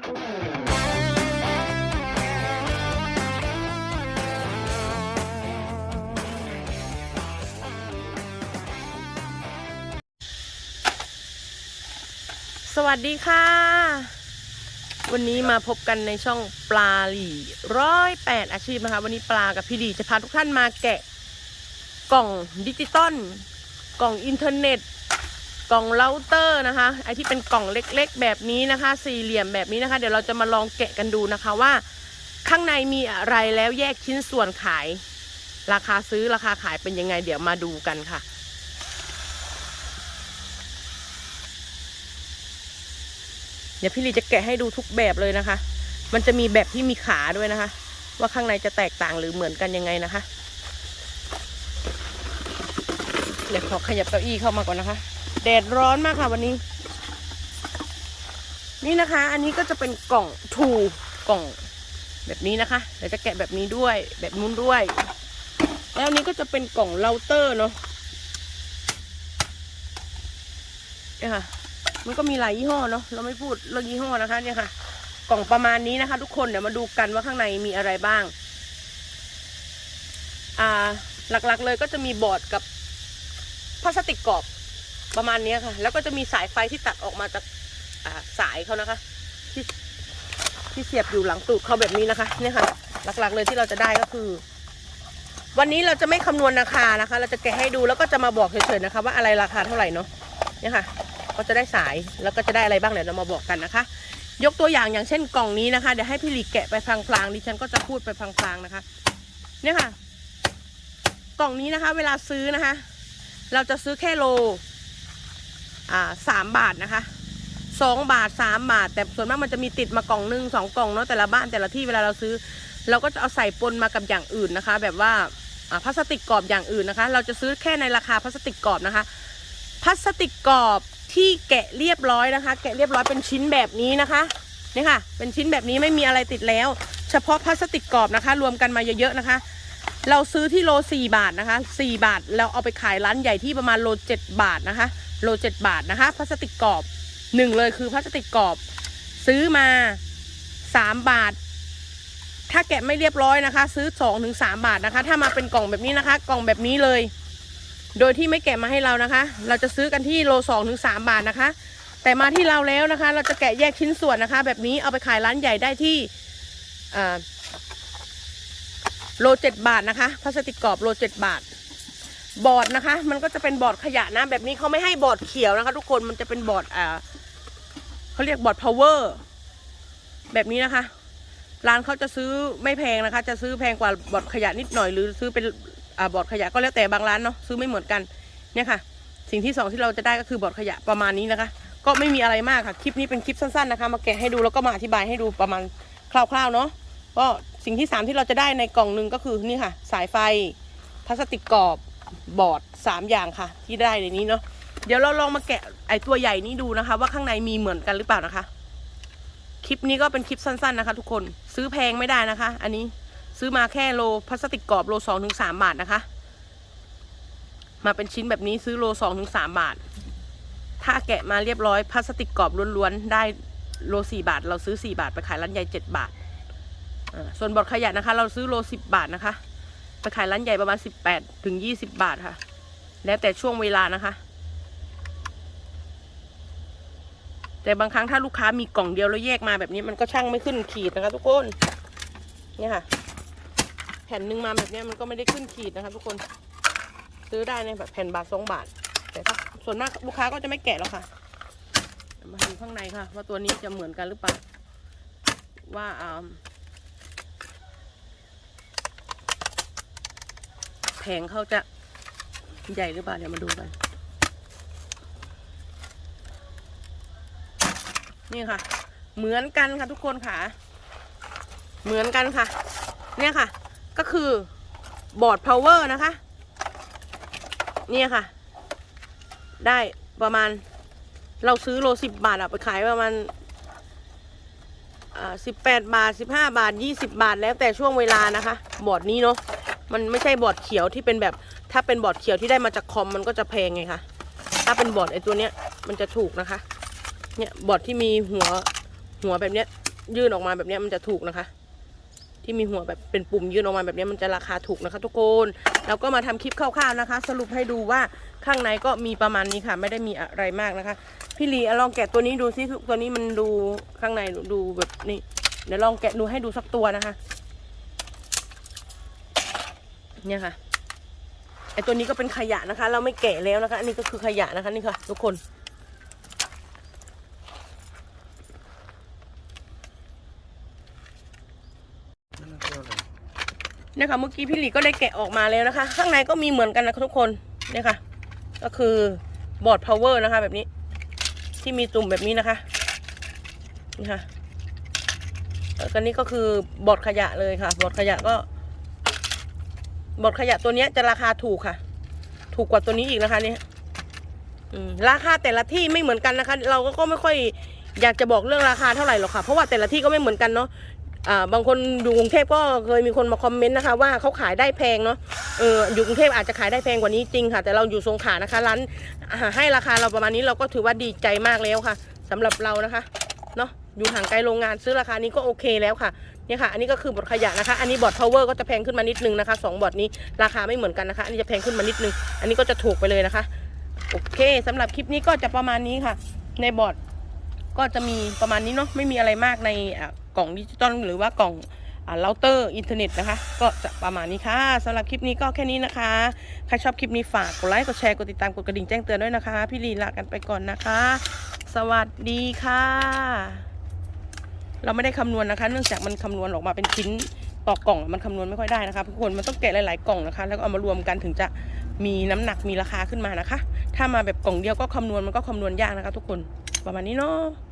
สวัสดีค่ะ วันนี้มาพบกันในช่องปลาหลี่ร้อยแปดอาชีพนะคะ วันนี้ปลากับพี่ดีจะพาทุกท่านมาแกะ กล่องดิจิตอลกล่องอินเทอร์เน็ต กล่องเราเตอร์นะคะ ไอที่เป็นกล่องเล็กๆ แบบนี้นะคะ สี่เหลี่ยมแบบนี้นะคะ เดี๋ยวเราจะมาลองแกะกันดูนะคะว่า ข้างในมีอะไรแล้วแยกชิ้นส่วนขาย ราคาซื้อราคาขายเป็นยังไง เดี๋ยวมาดูกันค่ะเดี๋ยวพี่ลีจะแกะให้ดูทุกแบบเลยนะคะ มันจะมีแบบที่มีขาด้วยนะคะ ว่าข้างในจะแตกต่างหรือเหมือนกันยังไงนะคะ เดี๋ยวขอขยับเก้าอี้เข้ามาก่อนนะคะ แดดร้อนมากค่ะวันนี้ นี่นะคะ อันนี้ก็จะเป็นกล่องทูกล่องแบบนี้นะคะเดี๋ยวจะแกะแบบนี้ด้วย แบบนู้นด้วย แล้วอันนี้ก็จะเป็นกล่องเราเตอร์เนาะเนี่ยค่ะ มันก็มีหลายยี่ห้อเนาะเราไม่พูดเรื่องยี่ห้อนะคะ เนี่ยค่ะ กล่องประมาณนี้นะคะ ทุกคนเดี๋ยวมาดูกันว่าข้างในมีอะไรบ้าง อ่า หลักๆเลยก็จะมีบอร์ดกับพลาสติกกรอบ ประมาณนี้ค่ะ แล้วก็จะมีสายไฟที่ตัดออกมาจากาสายเขานะคะ ที่ที่เสียบอยู่หลังตูดเขาแบบนี้นะคะ เนี่ยค่ะ หลักๆเลยที่เราจะได้ก็คือ วันนี้เราจะไม่คำนวณราคานะคะ เราจะแกะให้ดูแล้วก็จะมาบอกเฉยๆนะคะ ว่าอะไรราคาเท่าไหร่เนาะเนี่ยค่ะ ก็จะได้สายแล้วก็จะได้อะไรบ้างเดี๋ยวเรามาบอกกันนะคะ ยกตัวอย่างอย่างเช่นกล่องนี้นะคะเดี๋ยวให้พี่หลีแกะไปพลางๆดิฉันก็จะพูดไปพลางๆนะคะ เนี่ยค่ะ กล่องนี้นะคะ เวลาซื้อนะคะ เราจะซื้อแค่โล อ่าสามบาทนะคะสองบาทสามบาท แต่ส่วนมากมันจะมีติดมากล่องหนึ่งสองกล่องเนาะแต่ละบ้านแต่ละที่เวลาเราซื้อ เราก็จะเอาใส่ปนมากับอย่างอื่นนะคะ แบบว่าอ่าพลาสติกกรอบอย่างอื่นนะคะ เราจะซื้อแค่ในราคาพลาสติกกรอบนะคะพลาสติกกรอบที่แกะเรียบร้อยนะคะ แกะเรียบร้อยเป็นชิ้นแบบนี้นะคะนี่ค่ะ เป็นชิ้นแบบนี้ไม่มีอะไรติดแล้ว เฉพาะพลาสติกกรอบนะคะ รวมกันมาเยอะๆนะคะ เราซื้อที่โล 4 บาทนะคะ 4 บาท แล้วเอาไปขายร้านใหญ่ที่ประมาณโล 7 บาทนะคะ โล7บาทนะคะพลาสติกกรอบหนึ่งเลยคือพลาสติกกรอบ ซื้อมา3บาท ถ้าแกะไม่เรียบร้อยนะคะ ซื้อ2-3ถึงบาทนะคะ ถ้ามาเป็นกล่องแบบนี้นะคะ กล่องแบบนี้เลย โดยที่ไม่แกะมาให้เรานะคะ เราจะซื้อกันที่โลสองถึงสามบาทนะคะ แต่มาที่เราแล้วนะคะ เราจะแกะแยกชิ้นส่วนนะคะ แบบนี้เอาไปขายร้านใหญ่ได้ที่โลเจ็ดบาทนะคะพลาสติกกรอบโลเจ็ดบาท บอร์ดนะคะ มันก็จะเป็นบอร์ดขยะนะ แบบนี้เขาไม่ให้บอร์ดเขียวนะคะ ทุกคนมันจะเป็นบอร์ดอ่าเขาเรียกบอร์ดพาวเวอร์แบบนี้นะคะ ร้านเขาจะซื้อไม่แพงนะคะ จะซื้อแพงกว่าบอร์ดขยะนิดหน่อยหรือซื้อเป็นอ่าบอร์ดขยะก็แล้วแต่บางร้านเนาะซื้อไม่เหมือนกันเนี่ยค่ะ สิ่งที่สองที่เราจะได้ก็คือบอร์ดขยะประมาณนี้นะคะ ก็ไม่มีอะไรมากค่ะคลิปนี้เป็นคลิปสั้นๆนะคะ มาแกะให้ดูแล้วก็มาอธิบายให้ดูประมาณคร่าวๆเนาะก็สิ่งที่สามที่เราจะได้ในกล่องหนึ่งก็คือนี่ค่ะ สายไฟพลาสติกกรอบ บอร์ดสามอย่างค่ะ ที่ได้ในนี้เนาะเดี๋ยวเราลองมาแกะไอตัวใหญ่นี้ดูนะคะ ว่าข้างในมีเหมือนกันหรือเปล่านะคะ คลิปนี้ก็เป็นคลิปสั้น ๆนะคะ ทุกคนซื้อแพงไม่ได้นะคะ อันนี้ซื้อมาแค่โลพลาสติกกรอบโลสองถึงสามบาทนะคะ มาเป็นชิ้นแบบนี้ซื้อโลสองถึงสามบาท ถ้าแกะมาเรียบร้อยพลาสติกกรอบล้วนๆได้โลสี่บาท เราซื้อสี่บาทไปขายร้านใหญ่เจ็ดบาทส่วนบอดขยะนะคะ เราซื้อโลสิบบาทนะคะ ไปขายร้านใหญ่ประมาณสิบแปดถึงยี่สิบบาทค่ะ แล้วแต่ช่วงเวลานะคะ แต่บางครั้งถ้าลูกค้ามีกล่องเดียวแล้วแยกมาแบบนี้มันก็ช่างไม่ขึ้นขีดนะคะทุกคนเนี่ยค่ะ แผ่นหนึ่งมาแบบนี้มันก็ไม่ได้ขึ้นขีดนะคะทุกคนซื้อได้ในแบบแผ่นบาทสองบาท แต่ถ้าส่วนมากลูกค้าก็จะไม่แกะหรอกค่ะมาดูข้างในค่ะ ว่าตัวนี้จะเหมือนกันหรือเปล่าว่าอ่า แผงเขาจะใหญ่หรือเปล่าเดี๋ยวมาดูกัน นี่ค่ะ เหมือนกันค่ะทุกคนค่ะ เหมือนกันค่ะ เนี่ยค่ะ ก็คือบอร์ด power นะคะ เนี่ยค่ะ ได้ประมาณเราซื้อโลสิบบาทอะไปขายประมาณสิบแปดบาทสิบห้าบาทยี่สิบาทแล้วแต่ช่วงเวลานะคะ บอร์ดนี้เนาะ มันไม่ใช่บอร์ดเขียวที่เป็นแบบ ถ้าเป็นบอร์ดเขียวที่ได้มาจากคอมมันก็จะแพงไงคะถ้าเป็นบอร์ดไอ้ตัวเนี้ยมันจะถูกนะคะ เนี่ยบอร์ดที่มีหัวหัวแบบเนี้ยยื่นออกมาแบบเนี้ยมันจะถูกนะคะ ที่มีหัวแบบเป็นปุ่มยื่นออกมาแบบนี้มันจะราคาถูกนะคะ ทุกคนแล้วก็มาทำคลิปคร่าวๆนะคะ สรุปให้ดูว่าข้างในก็มีประมาณนี้ค่ะ ไม่ได้มีอะไรมากนะคะ พี่ลีลองแกะตัวนี้ดูซิตัวนี้มันดูข้างในดูแบบนี้เดี๋ยวลองแกะดูให้ดูสักตัวนะคะ เนี่ยค่ะไอตัวนี้ก็เป็นขยะนะคะ เราไม่แกะแล้วนะคะ อันนี้ก็คือขยะนะคะนี่ค่ะ ทุกคน เนี่ยค่ะเมื่อกี้พี่หลีก็ได้แกะออกมาแล้วนะคะ ข้างในก็มีเหมือนกันนะะทุกคนเนี่ยค่ะ ก็คือบอร์ด power นะคะ แบบนี้ ที่มีตุ่มแบบนี้นะคะนี่ค่ะแล้วก็นี่ก็คือบอร์ดขยะเลยค่ะ บอร์ดขยะก็ บดขยะตัวนี้จะราคาถูกค่ะ ถูกกว่าตัวนี้อีกนะคะเนี่ยราคาแต่ละที่ไม่เหมือนกันนะคะ เราก็ก็ไม่ค่อยอยากจะบอกเรื่องราคาเท่าไหร่หรอกค่ะ เพราะว่าแต่ละที่ก็ไม่เหมือนกันเนาะอ่าบางคนอยู่กรุงเทพก็เคยมีคนมาคอมเมนต์นะคะ ว่าเขาขายได้แพงเนาะเอออยู่กรุงเทพอาจจะขายได้แพงกว่านี้จริงค่ะ แต่เราอยู่สงขลานะคะร้านให้ราคาเราประมาณนี้เราก็ถือว่าดีใจมากแล้วค่ะสำหรับเรานะคะเนาะอยู่ห่างไกลโรงงานซื้อราคานี้ก็โอเคแล้วค่ะ เนี่ยค่ะ อันนี้ก็คือบอร์ดขยะนะคะ อันนี้บอร์ด power ก็จะแพงขึ้นมานิดนึงนะคะสองบอร์ดนี้ราคาไม่เหมือนกันนะคะ อันนี้จะแพงขึ้นมานิดนึง อันนี้ก็จะถูกไปเลยนะคะ โอเคสำหรับคลิปนี้ก็จะประมาณนี้ค่ะ ในบอร์ดก็จะมีประมาณนี้เนาะ ไม่มีอะไรมากในกล่องดิจิตอลหรือว่ากล่องเราเตอร์อินเทอร์เน็ตนะคะ ก็จะประมาณนี้ค่ะสำหรับคลิปนี้ก็แค่นี้นะคะ ใครชอบคลิปนี้ฝากกดไลค์ กดแชร์ กดติดตาม กดกระดิ่งแจ้งเตือนด้วยนะคะ พี่ลีลากันไปก่อนนะคะ สวัสดีค่ะ เราไม่ได้คำนวณนะคะ เนื่องจากมันคำนวณออกมาเป็นชิ้นต่อกล่องมันคำนวณไม่ค่อยได้นะคะทุกคนมันต้องแกะหลายๆกล่องนะคะ แล้วก็เอามารวมกันถึงจะมีน้ำหนักมีราคาขึ้นมานะคะ ถ้ามาแบบกล่องเดียวก็คำนวณมันก็คำนวณยากนะคะ ทุกคนประมาณนี้เนาะ